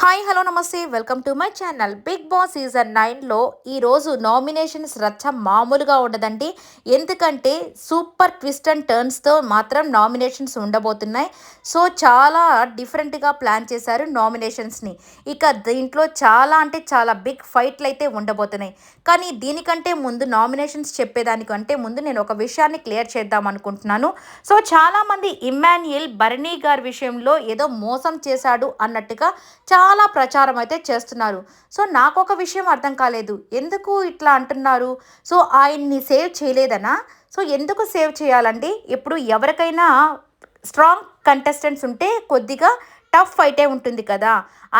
Hi hello నమస్తే. Welcome to my channel. Big Boss season నైన్లో ఈరోజు నామినేషన్స్ రచ్చ మామూలుగా ఉండదండి. ఎందుకంటే సూపర్ ట్విస్ట్ అండ్ టర్న్స్తో మాత్రం నామినేషన్స్ ఉండబోతున్నాయి. సో చాలా డిఫరెంట్గా ప్లాన్ చేశారు నామినేషన్స్ని. ఇక దీంట్లో చాలా అంటే చాలా బిగ్ ఫైట్లు అయితే ఉండబోతున్నాయి. కానీ దీనికంటే ముందు నామినేషన్స్ చెప్పేదానికంటే ముందు నేను ఒక విషయాన్ని క్లియర్ చేద్దాం అనుకుంటున్నాను. సో చాలామంది ఇమ్మాన్యుయల్ బర్నీ గారి విషయంలో ఏదో మోసం చేశాడు అన్నట్టుగా చాలా చాలా ప్రచారం అయితే చేస్తున్నారు. సో నాకు ఒక విషయం అర్థం కాలేదు. ఎందుకు ఇట్లా అంటున్నారు? సో ఆయన్ని సేవ్ చేయలేదనా? సో ఎందుకు సేవ్ చేయాలండి? ఇప్పుడు ఎవరికైనా స్ట్రాంగ్ కంటెస్టెంట్స్ ఉంటే కొద్దిగా టఫ్ ఫైటే ఉంటుంది కదా.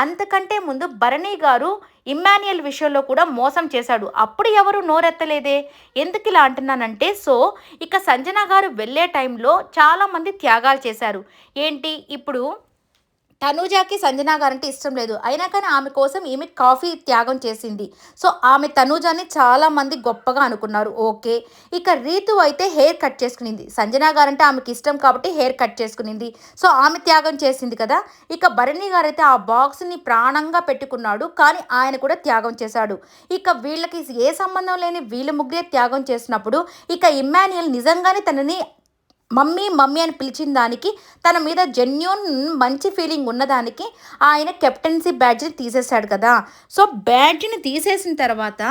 అంతకంటే ముందు భరణి గారు ఇమ్మాన్యుయల్ విషయంలో కూడా మోసం చేశాడు. అప్పుడు ఎవరు నోరెత్తలేదే? ఎందుకు ఇలా అంటున్నానంటే సో ఇక సంజన గారు వెళ్ళే టైంలో చాలామంది త్యాగాలు చేశారు. ఏంటి? ఇప్పుడు తనూజాకి సంజన గారంటే ఇష్టం లేదు. అయినా కానీ ఆమె కోసం ఈమె కాఫీ త్యాగం చేసింది. సో ఆమె తనూజాని చాలామంది గొప్పగా అనుకున్నారు. ఓకే. ఇక రీతు అయితే హెయిర్ కట్ చేసుకునింది. సంజన గారంటే ఆమెకి ఇష్టం కాబట్టి హెయిర్ కట్ చేసుకునింది. సో ఆమె త్యాగం చేసింది కదా. ఇక భరణి గారైతే ఆ బాక్స్ని ప్రాణంగా పెట్టుకున్నాడు. కానీ ఆయన కూడా త్యాగం చేశాడు. ఇక వీళ్ళకి ఏ సంబంధం లేని వీళ్ళ ముగ్గురే త్యాగం చేసినప్పుడు ఇక ఇమ్మాన్యుయల్ నిజంగానే తనని మమ్మీ మమ్మీ అని పిలిచిన దానికి తన మీద జెన్యున్ మంచి ఫీలింగ్ ఉన్నదానికి ఆయన కెప్టెన్సీ బ్యాడ్జ్ని తీసేశాడు కదా. సో బ్యాడ్జ్ని తీసేసిన తర్వాత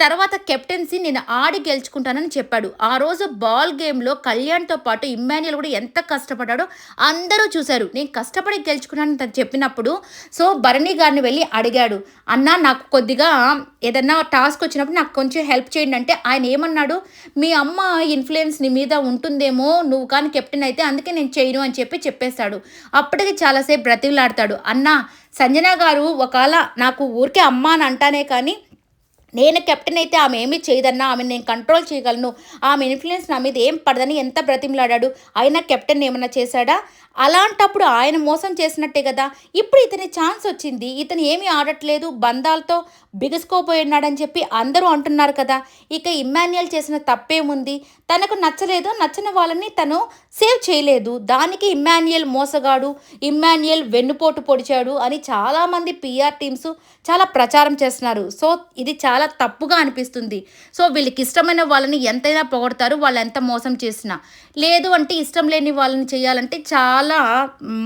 తర్వాత కెప్టెన్సీ నేను ఆడి గెలుచుకుంటానని చెప్పాడు. ఆ రోజు బాల్ గేమ్లో కళ్యాణ్తో పాటు ఇమ్మాన్యుల్ కూడా ఎంత కష్టపడ్డాడో అందరూ చూశారు. నేను కష్టపడి గెలుచుకున్నానని తను చెప్పినప్పుడు సో భరణి గారిని వెళ్ళి అడిగాడు. అన్న నాకు కొద్దిగా ఏదన్నా టాస్క్ వచ్చినప్పుడు నాకు కొంచెం హెల్ప్ చేయండి. అంటే ఆయన ఏమన్నాడు? మీ అమ్మ ఇన్ఫ్లుయెన్స్ నీ మీద ఉంటుందేమో నువ్వు కానీ కెప్టెన్ అయితే అందుకే నేను చేయను అని చెప్పి చెప్పేస్తాడు. అప్పటికి చాలాసేపు బ్రతిలాడతాడు అన్న సంజన గారు ఒకవేళ నాకు ఊరికే అమ్మ అని అంటానే కానీ నేను కెప్టెన్ అయితే ఆమె ఏమీ చేయదన్నా ఆమె నేను కంట్రోల్ చేయగలను. ఆమె ఇన్ఫ్లుయెన్స్ నా మీద ఏం పడదని ఎంత బ్రతిమలాడాడు. అయినా కెప్టెన్ ఏమన్నా చేశాడా? అలాంటప్పుడు ఆయన మోసం చేసినట్టే కదా. ఇప్పుడు ఇతని ఛాన్స్ వచ్చింది. ఇతను ఏమీ ఆడట్లేదు. బంధాలతో బిగుసుకోపోయినాడని చెప్పి అందరూ అంటున్నారు కదా. ఇక ఇమ్మాన్యుయల్ చేసిన తప్పేముంది? తనకు నచ్చలేదు నచ్చిన వాళ్ళని తను సేవ్ చేయలేదు. దానికి ఇమ్మాన్యుయల్ మోసగాడు. ఇమ్మాన్యుయల్ వెన్నుపోటు పొడిచాడు అని చాలామంది పిఆర్ టీమ్స్ చాలా ప్రచారం చేస్తున్నారు. సో ఇది చాలా చాలా తప్పుగా అనిపిస్తుంది. సో వీళ్ళకి ఇష్టమైన వాళ్ళని ఎంతైనా పొగడతారు వాళ్ళు ఎంత మోసం చేసినా. లేదు అంటే ఇష్టం లేని వాళ్ళని చేయాలంటే చాలా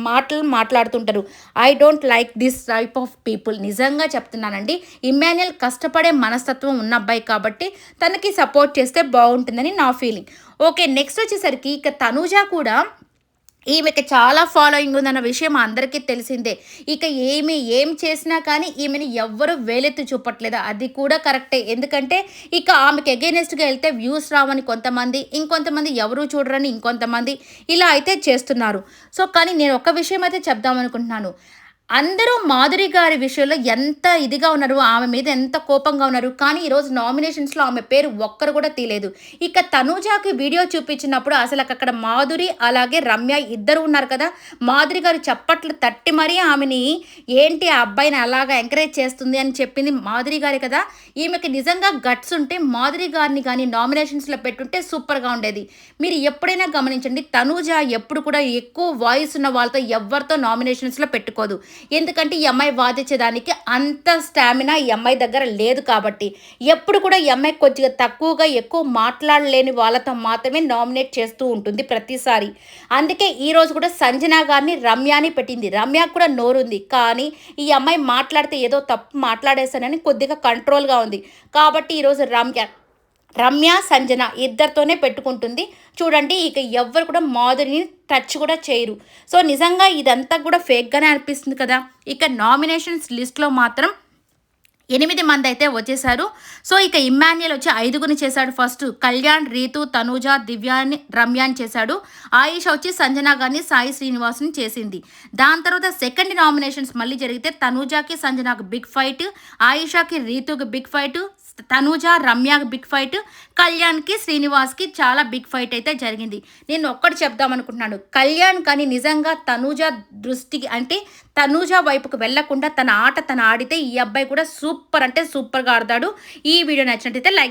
మాటలు మాట్లాడుతుంటారు. I don't like this type of people. నిజంగా చెప్తున్నానండి. ఇమ్మాన్యుయల్ కష్టపడే మనస్తత్వం ఉన్న అబ్బాయి కాబట్టి తనకి సపోర్ట్ చేస్తే బాగుంటుందని నా ఫీలింగ్. ఓకే నెక్స్ట్ వచ్చేసరికి ఇక తనూజ కూడా ఈమెకి చాలా ఫాలోయింగ్ ఉందన్న విషయం అందరికీ తెలిసిందే. ఇక ఏమి ఏం చేసినా కానీ ఈమెని ఎవ్వరు వేలెత్తి చూపట్లేదు. అది కూడా కరెక్టే ఎందుకంటే ఇక ఆమెకి అగేనెస్ట్గా వెళ్తే వ్యూస్ రావని కొంతమంది ఇంకొంతమంది ఎవరు చూడరని ఇంకొంతమంది ఇలా అయితే చేస్తున్నారు. సో కానీ నేను ఒక విషయం అయితే చెప్దామనుకుంటున్నాను. అందరూ మాధురి గారి విషయంలో ఎంత ఇదిగా ఉన్నారు ఆమె మీద ఎంత కోపంగా ఉన్నారు కానీ ఈరోజు నామినేషన్స్లో ఆమె పేరు ఒక్కరు కూడా తీలేదు ఇక తనూజాకి వీడియో చూపించినప్పుడు అసలు అక్కడ మాధురి అలాగే రమ్య ఇద్దరు ఉన్నారు కదా మాధురి గారు చప్పట్లు తట్టి మరీ ఆమెని ఏంటి ఆ అబ్బాయిని అలాగా ఎంకరేజ్ చేస్తుంది అని చెప్పింది మాధురి గారి కదా. ఈమెకి నిజంగా గట్స్ ఉంటే మాధురి గారిని కానీ నామినేషన్స్లో పెట్టుంటే సూపర్గా ఉండేది. మీరు ఎప్పుడైనా గమనించండి తనూజ ఎప్పుడు కూడా ఎక్కువ వాయిస్ ఉన్న వాళ్ళతో ఎవరితో నామినేషన్స్లో పెట్టుకోదు. ఎందుకంటే ఈ అమ్మాయి వాదించేదానికి అంత స్టామినా ఈ అమ్మాయి దగ్గర లేదు కాబట్టి. ఎప్పుడు కూడా ఈ అమ్మాయి కొద్దిగా తక్కువగా ఎక్కువ మాట్లాడలేని వాళ్ళతో మాత్రమే నామినేట్ చేస్తూ ఉంటుంది ప్రతిసారి. అందుకే ఈరోజు కూడా సంజన గారిని రమ్యాని పెట్టింది. రమ్య కూడా నోరుంది. కానీ ఈ అమ్మాయి మాట్లాడితే ఏదో తప్పు మాట్లాడేశానని కొద్దిగా కంట్రోల్గా ఉంది. కాబట్టి ఈరోజు రమ్య రమ్య సంజన ఇద్దరితోనే పెట్టుకుంటుంది. చూడండి ఇక ఎవ్వరు కూడా మాధురిని టచ్ కూడా చేయరు. సో నిజంగా ఇదంతా కూడా ఫేక్గానే అనిపిస్తుంది కదా. ఇక నామినేషన్స్ లిస్ట్లో మాత్రం ఎనిమిది మంది అయితే వచ్చేసారు సో ఇక ఇమ్మాన్యుయల్ వచ్చి ఐదుగురిని చేశాడు ఫస్ట్ కళ్యాణ్ రీతు తనూజ దివ్యాని రమ్యాన్ చేశాడు. ఆయుష వచ్చి సంజన గారిని సాయి శ్రీనివాస్ని చేసింది. దాని తర్వాత సెకండ్ నామినేషన్స్ మళ్ళీ జరిగితే తనూజాకి సంజనకు బిగ్ ఫైట్ ఆయుషకి రీతుకి big fight Tanuja Ramya big fight కళ్యాణ్కి శ్రీనివాస్కి చాలా బిగ్ ఫైట్ అయితే జరిగింది. నేను ఒక్కటి చెప్దాం అనుకుంటున్నాను. కళ్యాణ్ కానీ నిజంగా తనూజ దృష్టికి అంటే తనూజ వైపుకు వెళ్ళకుండా తన ఆట తను ఆడితే ఈ అబ్బాయి కూడా సూపర్ అంటే సూపర్గా ఆడతాడు. ఈ వీడియో నచ్చినట్టయితే లైక్